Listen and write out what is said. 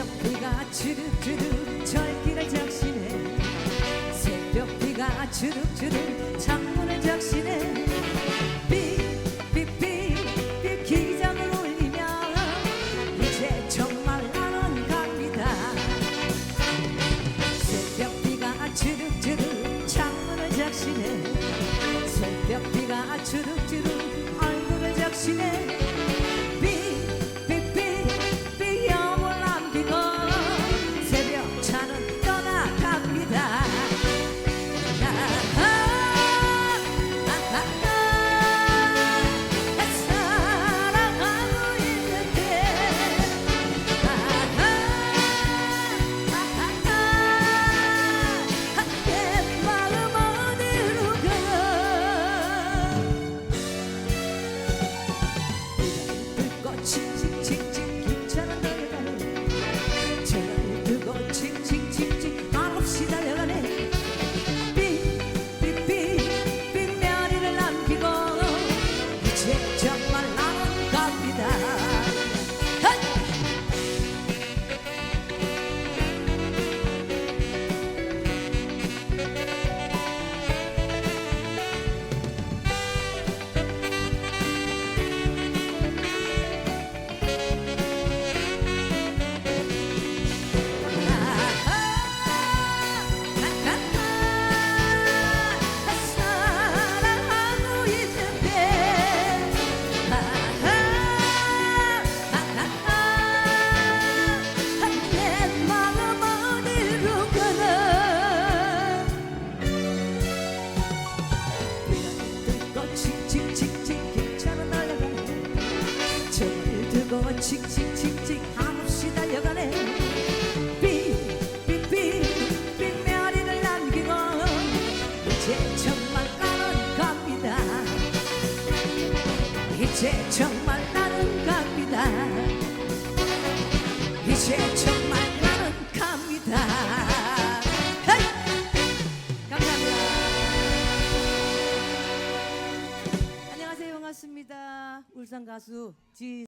새벽비가 주룩주룩 철길을 적시네. 새벽비가 주룩주룩 창문을 적시네. to the 주득주득 들고 칙칙칙칙 한없이 달려가네. 삐삐삐 삐며리를 남기고 이제 정말 나는 갑니다. 이제 정말 나는 갑니다. 이제 정말 나는 갑니다. 반갑습니다. 울산 가수 지